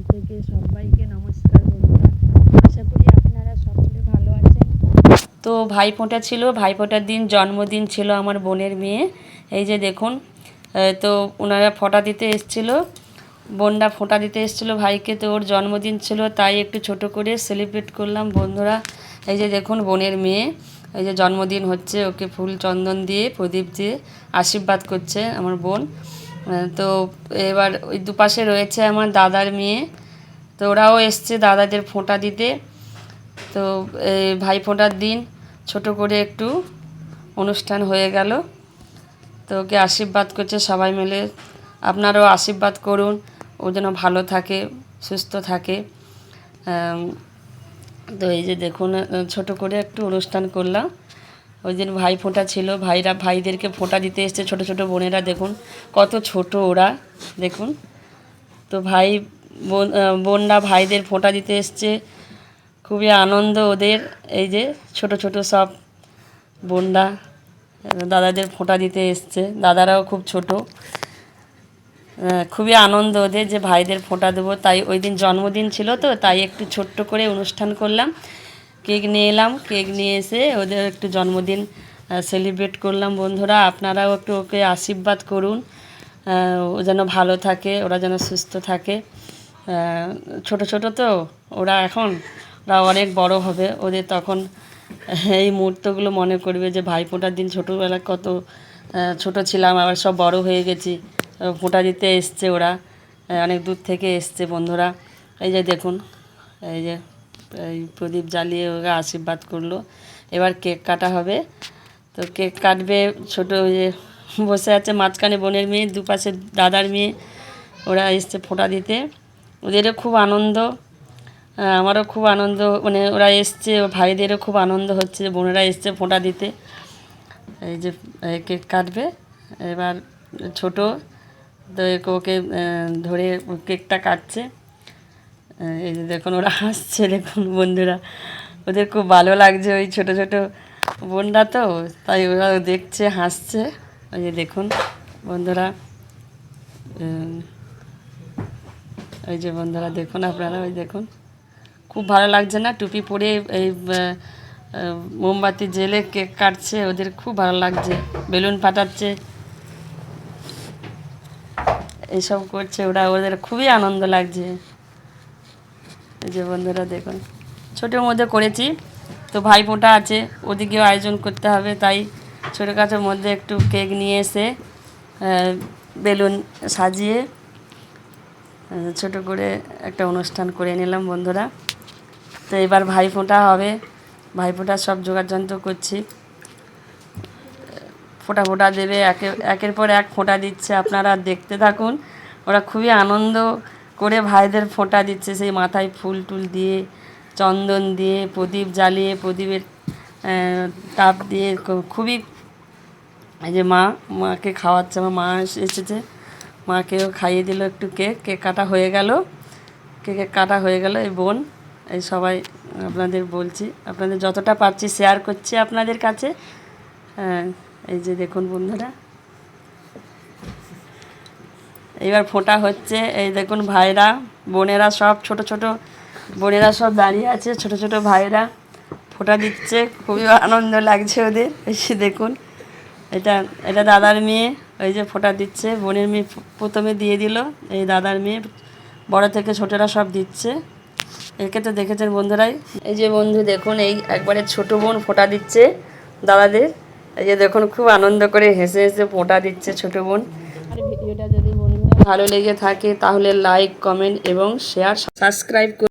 পরিবার থেকে সবাইকে নমস্কার বন্ধুরা। আশা করি আপনারা সকলে ভালো আছেন। তো ভাইফোঁটা ছিল, ভাইফোঁটার দিন জন্মদিন ছিল আমার বোনের মেয়ে। এই যে দেখুন তো ওনারা ফোঁটা দিতে এসেছিল। বোনরা ফোঁটা দিতে এসেছিল ভাইকে, তো ওর জন্মদিন ছিল, তাই একটু ছোট করে সেলিব্রেট করলাম বন্ধুরা। এই যে দেখুন বোনের মেয়ে, এই যে জন্মদিন হচ্ছে, ওকে ফুল চন্দন দিয়ে, প্রদীপ দিয়ে আশীর্বাদ করছে আমার বোন। তো এবার ওই দুপাশে রয়েছে আমার দাদার মেয়ে। তো ওরাও এসছে দাদাদের ফোঁটা দিতে। তো এই ভাই ফোঁটার দিন ছোট করে একটু অনুষ্ঠান হয়ে গেল। তো ওকে আশীর্বাদ করছে সবাই মিলে। আপনারাও আশীর্বাদ করুন, ও যেন ভালো থাকে, সুস্থ থাকে। তো এই যে দেখুন, ছোট করে একটু অনুষ্ঠান করলাম। ওই দিন ভাই ফোঁটা ছিল। ভাইরা ভাইদেরকে ফোঁটা দিতে এসছে ছোট ছোট বোনেরা, দেখুন। কত ছোট ওরা, দেখুন। তো ভাই বোন বোনরা ভাইদের ফোঁটা দিতে এসছে। খুবই আনন্দ ওদের, এই যে ছোট ছোট সব বোনরা, দাদাদের ফোঁটা দিতে এসছে। দাদারাও খুব ছোট। খুবই আনন্দ ওদের যে ভাইদের ফোঁটা দেবো। তাই ওই দিন জন্মদিন ছিল তো, তাই একটু ছোট্ট করে অনুষ্ঠান করলাম। কেক নিয়ে এলাম, কেক নিয়ে এসে ওদের একটু জন্মদিন সেলিব্রেট করলাম। বন্ধুরা, আপনারাও একটু ওকে আশীর্বাদ করুন ও যেন ভালো থাকে, ওরা যেন সুস্থ থাকে। ছোট ছোট তো, ওরা এখন, ওরা অনেক বড় হবে। ওদের তখন এই মুহূর্তগুলো মনে করবে যে ভাই ফোঁটার দিন ছোটোবেলায় কত ছোট ছিলাম, আবার সব বড় হয়ে গেছি। ফোঁটা দিতে এসছে ওরা অনেক দূর থেকে এসছে বন্ধুরা। এই যে দেখুন, এই যে এই প্রদীপ জ্বালিয়ে ওরা আশীর্বাদ করল। এবার কেক কাটা হবে। তো কেক কাটবে ছোটো যে বসে আছে মাঝখানে বোনের মেয়ে, দুপাশে দাদার মেয়ে। ওরা এসছে ফোঁটা দিতে। ওদেরও খুব আনন্দ। আমারও খুব আনন্দ। মানে ওরা এসছে, ভাইদেরও খুব আনন্দ হচ্ছে বোনেরা এসছে ফোঁটা দিতে। এই যে কেক কাটবে। এবার ছোট, তো ওকে ধরে কেকটা কাটছে। এই যে দেখুন, ওরা হাসছে দেখুন বন্ধুরা। ওদের খুব ভালো লাগছে ওই ছোট ছোট বোনরা তো, তাই ওরা দেখছে, হাসছে। ওই যে দেখুন বন্ধুরা ওই যে বন্ধুরা, দেখুন আপনারা, ওই দেখুন। খুব ভালো লাগছে না? টুপি পরে এই মোমবাতি জেলে কেক কাটছে, ওদের খুব ভালো লাগছে। বেলুন ফাটাচ্ছে। এইসব করছে ওরা, ওদের খুবই আনন্দ লাগছে। যে বন্ধুরা দেখুন, ছোটোর মধ্যে করেছি। তো ভাই ফোঁটা আছে, ওদিকেও আয়োজন করতে হবে, তাই ছোটো কাছের মধ্যে একটু কেক নিয়ে এসে বেলুন সাজিয়ে ছোটো করে একটা অনুষ্ঠান করে নিলাম বন্ধুরা। তো এবার ভাই ফোঁটা হবে ভাই ফোঁটার সব যোগাযন্ত্র করছি। ফোঁটা ফোঁটা দেবে, একে, একের পর এক ফোঁটা দিচ্ছে, আপনারা দেখতে থাকুন, ওরা খুবই আনন্দ করে ভাইদের ফোঁটা দিচ্ছে সেই মাথায় ফুল টুল দিয়ে, চন্দন দিয়ে, প্রদীপ জ্বালিয়ে, প্রদীপের তাপ দিয়ে খুবই, এই যে মা, মাকে খাওয়াচ্ছে, আমার মা এস- এসেছে। মাকেও খাইয়ে দিল একটু কেক কেক কাটা হয়ে গেল। কেক কাটা হয়ে গেল, এই বোন, এই সবাই আপনাদের বলছি, আপনাদের যতটা পারছি শেয়ার করছি আপনাদের কাছে। এই যে দেখুন বন্ধুরা। এইবার ফোঁটা হচ্ছে। এই দেখুন ভাইরা, বোনেরা সব, ছোট ছোট বোনেরা সব দাঁড়িয়ে আছে, ছোট ছোট ভাইরা ফোঁটা দিচ্ছে। খুবই আনন্দ লাগছে ওদের। যে দেখুন, এটা এটা দাদার মেয়ে ওই যে ফোঁটা দিচ্ছে। বোনের মেয়ে প্রথমে দিয়ে দিল এই দাদার মেয়ে। বড় থেকে ছোটরা সব দিচ্ছে। একে তো দেখেছেন বন্ধুরাই। এই যে বন্ধু, দেখুন, এই একবারে ছোট বোন ফোঁটা দিচ্ছে দাদাদের। এই যে দেখুন, খুব আনন্দ করে হেসে হেসে ফোঁটা দিচ্ছে ছোট বোন। আর ভিডিওটা যদি বন্ধুরা ভালো লেগে থাকে তাহলে লাইক কমেন্ট এবং শেয়ার সাবস্ক্রাইব